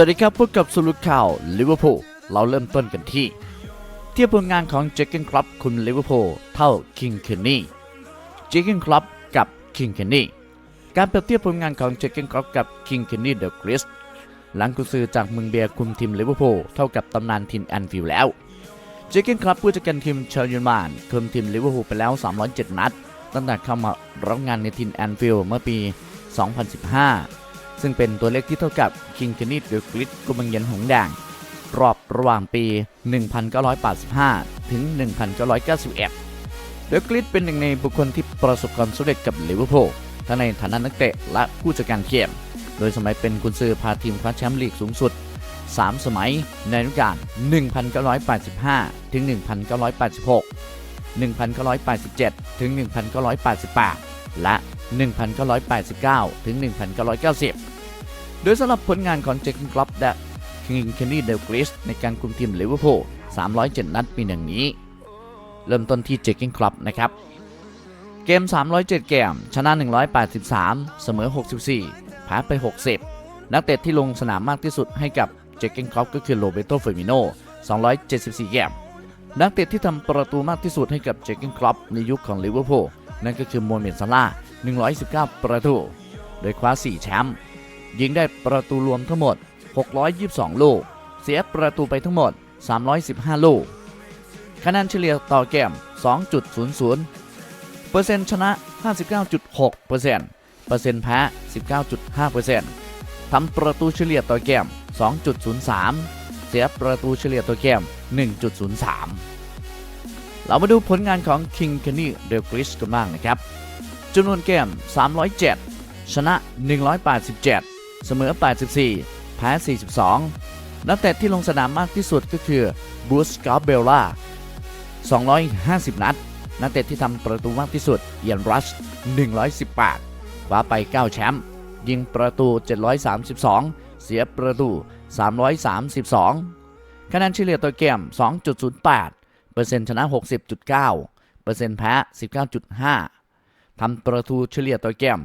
วัสดีครับพบกับสรุปข่าวลิเวอร์พูลเราเริ่มต้นกันที่ เทียบผลงานของเจคเกนคลับคุณลิเวอร์พูลเท่าคิงเคนนี่เจคเกนคลับกับคิงเคนนี่การเปรียบเทียบผลงานของเจคเกนคลับกับคิงเคนนี่เดอะกริสหลังกุซือจากเมืองเบียร์คุมทีมลิเวอร์พูลเท่ากับตำนานทีมแอนฟิลด์แล้วเจคเกนคลับผู้จัดการทีมเชลยูนมานคุมทีมลิเวอร์พูลไปแล้ว 307 นัด ตั้งแต่เข้ามารับงานในทีมแอนฟิลด์เมื่อปี 2015 ซึ่งเป็นตัวเลขที่เท่ากับคิงเคนนี่เดอะกริสกุมังเย็นหงแดงรอบระหว่างปี 1985 ถึง 1991เดอะกริสเป็นหนึ่งในบุคคลที่ประสบความสำเร็จกับลิเวอร์พูลทั้งในฐานะนักเตะและผู้จัดการทีมโดยสมัยเป็นกุนซือพาทีมคว้าแชมป์ลีกสูงสุด 3 สมัยในฤดูกาล 1985 ถึง 1986 1987 ถึง 1988 และ 1989 ถึง 1990 โดยสำหรับผลงานของเจคกินคลับและคิงเคนนี่เดลกริสในการคุมทีมลิเวอร์พูล307 นัดปีหนึ่งนี้ เริ่มต้นที่เจคกินคลับนะครับเกม 307 เกม ชนะ 183 เสมอ 64แพ้ไป 60 นักเตะที่ลงสนามมากที่สุดให้กับเจคกินคลับก็คือโรเบโตเฟอร์มิโน274 เกม นักเตะที่ทำประตูมากที่สุดให้กับเจคกินคลับในยุคของลิเวอร์พูลนั่นก็คือโมเมนซาร่า119 ประตู โดยคว้า 4 แชมป์ ยิงได้ประตูรวมทั้งหมด 622 ลูก เสียประตูไปทั้งหมด 315 ลูก คะแนนเฉลี่ยต่อเกม 2.00 เปอร์เซ็นต์ชนะ 59.6 เปอร์เซ็นต์เปอร์เซ็นต์แพ้ 19.5 เปอร์เซ็นต์ทำประตูเฉลี่ยต่อเกม 2.03 เสียประตูเฉลี่ยต่อเกม 1.03 เรามาดูผลงานของ King Kenny d e l g r i s กันบ้างนะครับจำนวนเกม 307 ชนะ 187 เสมอ 84 แพ้ 42 นักเตะที่ลงสนามมากที่สุดก็คือบูสกาเบลล่า 250 นัด นักเตะที่ทำประตูมากที่สุดเอียนรัช 118 คว้าไป 9 แชมป์ ยิงประตู 732 เสียประตู 332 คะแนนเฉลี่ยต่อเกม 2.08 เปอร์เซ็นต์ชนะ 60.9 เปอร์เซ็นต์แพ้ 19.5ทำประตูเฉลี่ยต่อเกม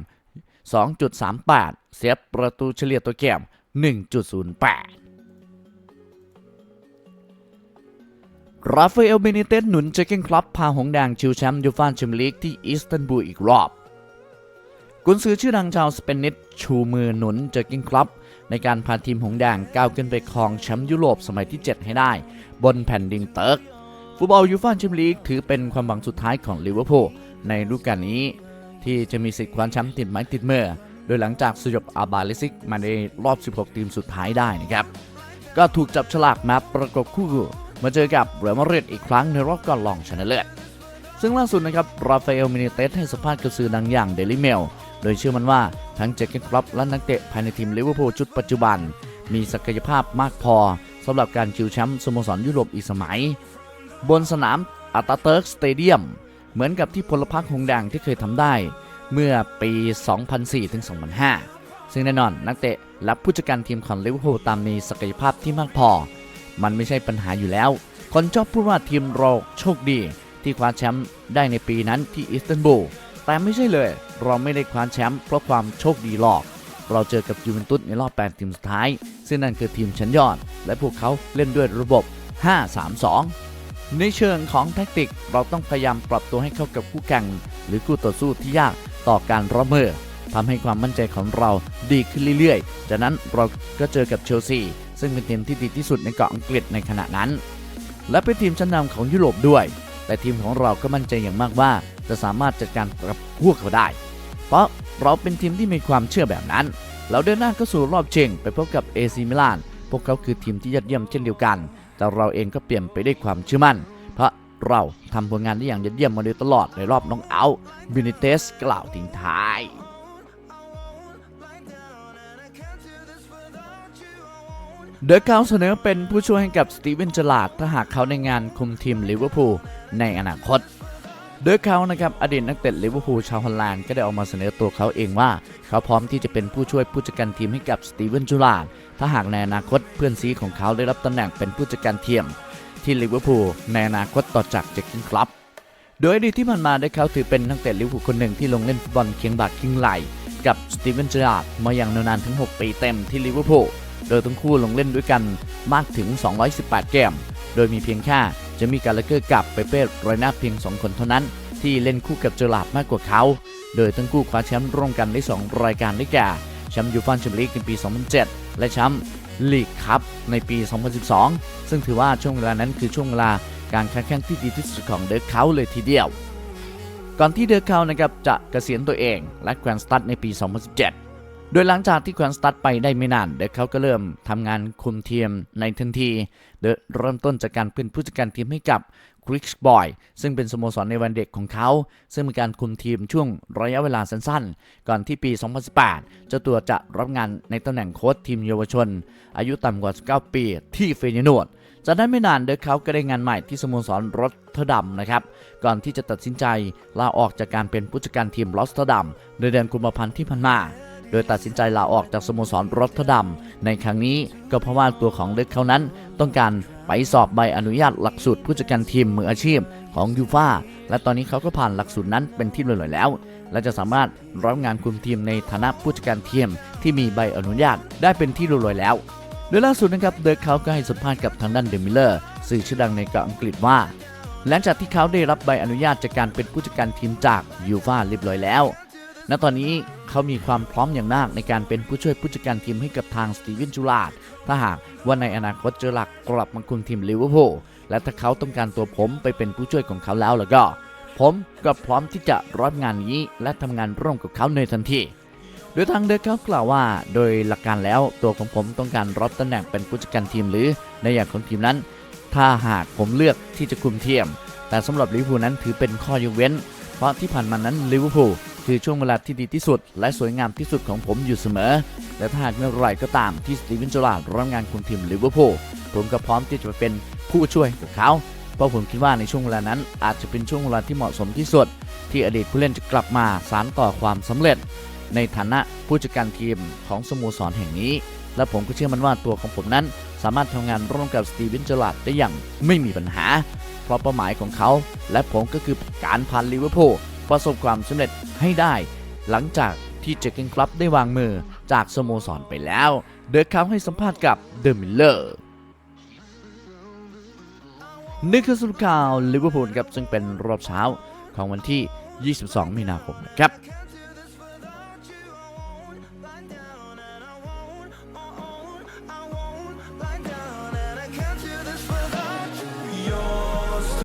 2.38 เสียประตูเฉลี่ยต่อเกม 1.08 ราฟาเอลเบนิเตสหนุนเจเกนคลับพาหงแดงชิวแชมป์ยูฟ่าแชมเปี้ยนลีกที่อิสตันบูลอีกรอบ กุนซือชื่อดังชาวสเปนิชชูมือหนุนเจเกนคลับในการพาทีมหงแดงก้าวขึ้นไปครองแชมป์ยุโรปสมัยที่ 7 ให้ได้ บนแผ่นดินเติร์กฟุตบอลยูฟ่าแชมเปี้ยนลีกถือเป็นความหวังสุดท้ายของลิเวอร์พูลในฤดูกาลนี้ ที่จะมีสิทธิ์คว้าแชมป์ติดไม้ติดมือโดยหลังจากสยบอาบาลิซิกมาในรอบ 16 ทีมสุดท้ายได้นะครับก็ถูกจับฉลากมาประกบคู่ มาเจอกับเรอัลมาดริดอีกครั้งในรอบก่อนรองชนะเลิศซึ่งล่าสุดนะครับราฟาเอลมินิเตสให้สัมภาษณ์กับสื่อดังอย่างเดลิเมลโดยเชื่อมันว่าทั้งเจคเกนคลับและนักเตะภายในทีมลิเวอร์พูลชุดปัจจุบัน มีศักยภาพมากพอสำหรับการชิวแชมป์สโมสรยุโรปอีกสมัย บนสนามอัตาเติร์กสเตเดียม เหมือนกับที่พลพรรคหงแดงที่เคยทำได้ เมื่อปี 2004-2005 ซึ่งแน่นอนนักเตะและผู้จัดการทีมของลิเวอร์พูลตามมีศักยภาพที่มากพอ มันไม่ใช่ปัญหาอยู่แล้ว คนชอบพูดว่าทีมเราโชคดี ที่คว้าแชมป์ได้ในปีนั้นที่อิสตันบูล แต่ไม่ใช่เลย เราไม่ได้คว้าแชมป์เพราะความโชคดีหรอก เราเจอกับยูเวนตุสในรอบ 8 ทีมสุดท้าย ซึ่งนั่นคือทีมชั้นยอด และพวกเขาเล่นด้วยระบบ 5-3-2 ในเชิงของแท็กติกเราต้องพยายามปรับตัวให้เข้ากับคู่แข่ง หรือคู่ต่อสู้ที่ยากต่อการรับมือทำให้ความมั่นใจของเราดีขึ้นเรื่อยๆ จากนั้นเราก็เจอกับเชลซี ซึ่งเป็นทีมที่ดีที่สุดในเกาะอังกฤษในขณะนั้น และเป็นทีมชั้นนำของยุโรปด้วย แต่ทีมของเราก็มั่นใจอย่างมากว่า จะสามารถจัดการกับพวกเขาได้ เพราะเราเป็นทีมที่มีความเชื่อแบบนั้น เราเดินหน้าเข้าสู่รอบชิงไปพบกับเอซีมิลาน พวกเขาคือทีมที่ยอดเยี่ยมเช่นเดียวกัน แต่เราเองก็เปลี่ยนไปได้วยความเชื่อมั่น เพราะเราทำผลงานได้อย่างยอดเยี่ยมมาโดยตลอดในรอบน้องเอาท์บินิเตสกล่าวทิ้งท้ายเดอะเกาเสนอเป็นผู้ช่วยให้กับสตีเวนจลาดถ้าหากเขาในงานคุมทีมลิเวอร์พูลในอนาคต เดอะเขานะครับอดีตนักเตะลิเวอร์พูลชาวฮอลแลนด์ก็ได้ออกมาเสนอตัวเขาเองว่า เขาพร้อมที่จะเป็นผู้ช่วยผู้จัดการทีมให้กับสตีเวนจูลาดถ้าหากในอนาคตเพื่อนซีของเขาได้รับตำแหน่งเป็นผู้จัดการทีมที่ลิเวอร์พูลในอนาคตต่อจากเจคกินคลับโดยอดีตที่ผ่านมาได้เขาถือเป็นนักเตะลิเวอร์พูลคนหนึ่งที่ลงเล่นฟุตบอลเคียงบ่าเคียงไหลกับสตีเวนจูลาดมาอย่างนานถึง 6 ปีเต็มที่ลิเวอร์พูล โดยทั้งคู่ลงเล่นด้วยกันมากถึง 218 เกม โดยมีเพียงแค่ จะมีการเลเกอร์กับเปเป้ไรนาเพียง 2 คนเท่านั้น ที่เล่นคู่กับเจอร์ลาดมากกว่าเขา โดยทั้งคู่คว้าแชมป์ร่วมกันได้ 2 รายการได้แก่แชมป์ยูฟ่าแชมเปี้ยนลีกในปี 2007 และแชมป์ลีกคัพในปี 2012 ซึ่งถือว่าช่วงเวลานั้นคือช่วงเวลาการค้าแข่งที่ดีที่สุดของเดอะเขาเลยทีเดียว ก่อนที่เดอะเขานะครับจะเกษียณตัวเองและแควนสตัดในปี 2017 โดยหลังจากที่แควนสตัดไปได้ไม่นานเดอะเขาก็เริ่มทำงานคุมทีมในทันทีโดยเริ่มต้นจากการเป็นผู้จัดการทีมให้กับคริกบอยซึ่งเป็นสโมสรในวันเด็กของเขา ซึ่งมีการคุมทีมช่วงระยะเวลาสั้นๆ ก่อนที่ปี 2018 เจ้าตัวจะรับงานในตำแหน่งโค้ชทีมเยาวชน อายุต่ำกว่า 19 ปี ที่เฟยโนดจากนั้นไม่นานเดอเขาก็ได้งานใหม่ที่สโมสรรถเทอร์ดัมนะครับ ก่อนที่จะตัดสินใจลาออกจากการเป็นผู้จัดการทีมลอสเทอร์ดัมในเดือนกุมภาพันธ์ที่ผ่านมา ดยตัดสินใจลาออกจากสโมสรรถเทอร์ดัมในครั้งนี้ก็เพราะว่าตัวของเดอะเขานั้น ต้องการไปสอบใบอนุญาตหลักสูตรผู้จัดการทีมมืออาชีพของยูฟาและตอนนี้เขาก็ผ่านหลักสูตรนั้นเป็นที่เรียบร้อยแล้ว และจะสามารถรับงานคุมทีมในฐานะผู้จัดการทีมที่มีใบอนุญาตได้เป็นที่เรียบร้อยแล้วโดยล่าสุดนะครับเดอะเขาก็ให้สัมภาษณ์กับทางด้านเดมิเลอร์สื่อชื่อดังในเกาะอังกฤษว่า หลังจากที่เขาได้รับใบอนุญาตจากการเป็นผู้จัดการทีมจากยูฟาเรียบร้อยแล้ว ณตอนนี้ เขามีความพร้อมอย่างมากในการเป็นผู้ช่วยผู้จัดการทีมให้กับทางสตีเวนจูลาดถ้าหากว่าในอนาคตเจอหลักกลับมาคุมทีมลิเวอร์พูลและถ้าเขาต้องการตัวผมไปเป็นผู้ช่วยของเขาแล้วแล้วก็ ผมก็พร้อมที่จะรับงานนี้และทำงานร่วมกับเขาในทันทีโดยทางเดอะเขากล่าวว่า โดยหลักการแล้วตัวของผมต้องการรับตำแหน่งเป็นผู้จัดการทีมหรือในอย่างของทีมนั้น ถ้าหากผมเลือกที่จะคุมทีมแต่สำหรับลิเวอร์พูลนั้นถือเป็นข้อยกเว้น เพราะที่ผ่านมานั้นลิเวอร์พูล คือช่วงเวลาที่ดีที่สุด และสวยงามที่สุดของผมอยู่เสมอ และถ้าหากเมื่อไรก็ตามที่สตีเวนจอร์ลาร์ดรับงานคุมทีมลิเวอร์พูลผมก็พร้อมที่จะไปเป็นผู้ช่วยกับเขาเพราะผมคิดว่าในช่วงเวลานั้น อาจจะเป็นช่วงเวลาที่เหมาะสมที่สุด ที่อดีตผู้เล่นจะกลับมาสานต่อความสำเร็จ ในฐานะผู้จัดการทีมของสโมสรแห่งนี้ และผมก็เชื่อมันว่าตัวของผมนั้น สามารถทำงานร่วมกับสตีเวนจอร์ลาร์ดได้อย่างไม่มีปัญหา เพราะเป้าหมายของเขา และผมก็คือการพาลิเวอร์พูล ประสบความสำเร็จให้ได้ หลังจากที่เจอร์เกนคลับได้วางมือจากสโมสรไปแล้ว เดอะคัพให้สัมภาษณ์กับเดอะมิลเลอร์นี่คือสุดข่าวลิเวอร์พูลครับซึ่งเป็นรอบเช้าของวันที่ 22 มีนาคมนะครับ